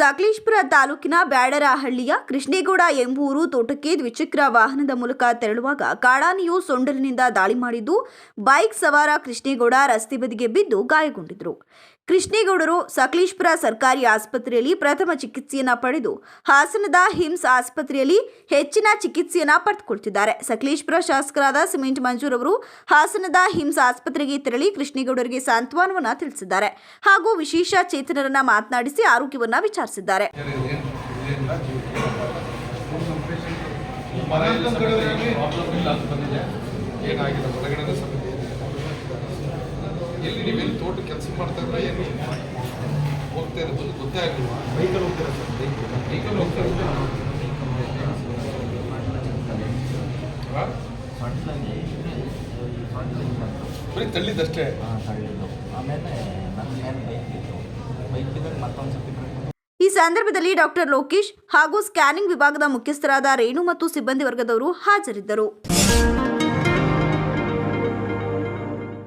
ಸಕಲೇಶ್ಪುರ ತಾಲೂಕಿನ ಬ್ಯಾಡರಹಳ್ಳಿಯ ಕೃಷ್ಣೇಗೌಡ ಎಂಬೂರು ತೋಟಕ್ಕೆ ದ್ವಿಚಕ್ರ ವಾಹನದ ಮೂಲಕ ತೆರಳುವಾಗ ಕಾಡಾನೆಯು ಸೊಂಡಲಿನಿಂದ ದಾಳಿ ಮಾಡಿದ್ದು, ಬೈಕ್ ಸವಾರ ಕೃಷ್ಣೇಗೌಡ ರಸ್ತೆ ಬದಿಗೆ ಬಿದ್ದು ಗಾಯಗೊಂಡಿದ್ದರು. ಕೃಷ್ಣೇಗೌಡರು ಸಕಲೇಶ್ಪುರ ಸರ್ಕಾರಿ ಆಸ್ಪತ್ರೆಯಲ್ಲಿ ಪ್ರಥಮ ಚಿಕಿತ್ಸೆಯನ್ನ ಪಡೆದು, ಹಾಸನದ ಹಿಮ್ಸ್ ಆಸ್ಪತ್ರೆಯಲ್ಲಿ ಹೆಚ್ಚಿನ ಚಿಕಿತ್ಸೆಯನ್ನ ಪಡೆದುಕೊಳ್ತಿದ್ದಾರೆ. ಸಕಲೇಶ್ಪುರ ಶಾಸಕರಾದ ಸಿಮೆಂಟ್ ಮಂಜೂರ್ ಅವರು ಹಾಸನದ ಹಿಮ್ಸ್ ಆಸ್ಪತ್ರೆಗೆ ತೆರಳಿ ಕೃಷ್ಣೇಗೌಡರಿಗೆ ಸಾಂತ್ವನವನ್ನ ತಿಳಿಸಿದ್ದಾರೆ ಹಾಗೂ ವಿಶೇಷ ಚೇತನರನ್ನ ಮಾತನಾಡಿಸಿ ಆರೋಗ್ಯವನ್ನು ವಿಚಾರಿಸಿದ್ದಾರೆ. ಸಮಸ್ಯೆ ಎಲ್ಲಿ ತೋಟ ಕೆಲಸ ಮಾಡ್ತಾ ಇದ್ರೆ ಏನು ಹೋಗ್ತಾ ಗೊತ್ತೇ ಆಗಿಲ್ವಾ ಬೈಕಲ್ಲಿ ಹೋಗ್ತೀರಾ ಸರ್ ಬೈಕ್ ಈಗಲೂ ಹೋಗ್ತಾ ಬರೀ ತಳ್ಳಿದ್ದು. ಆಮೇಲೆ ನನ್ನ ಮೇಲೆ ಬೈಕ್ ಇತ್ತು. ಬೈಕ್ ಇದ್ದಾಗ ಮತ್ತೊಂದು ಈ ಸಂದರ್ಭದಲ್ಲಿ ಡಾಕ್ಟರ್ ಲೋಕೇಶ್ ಹಾಗೂ ಸ್ಕ್ಯಾನಿಂಗ್ ವಿಭಾಗದ ಮುಖ್ಯಸ್ಥರಾದ ರೇಣು ಮತ್ತು ಸಿಬ್ಬಂದಿ ವರ್ಗದವರು ಹಾಜರಿದ್ದರು.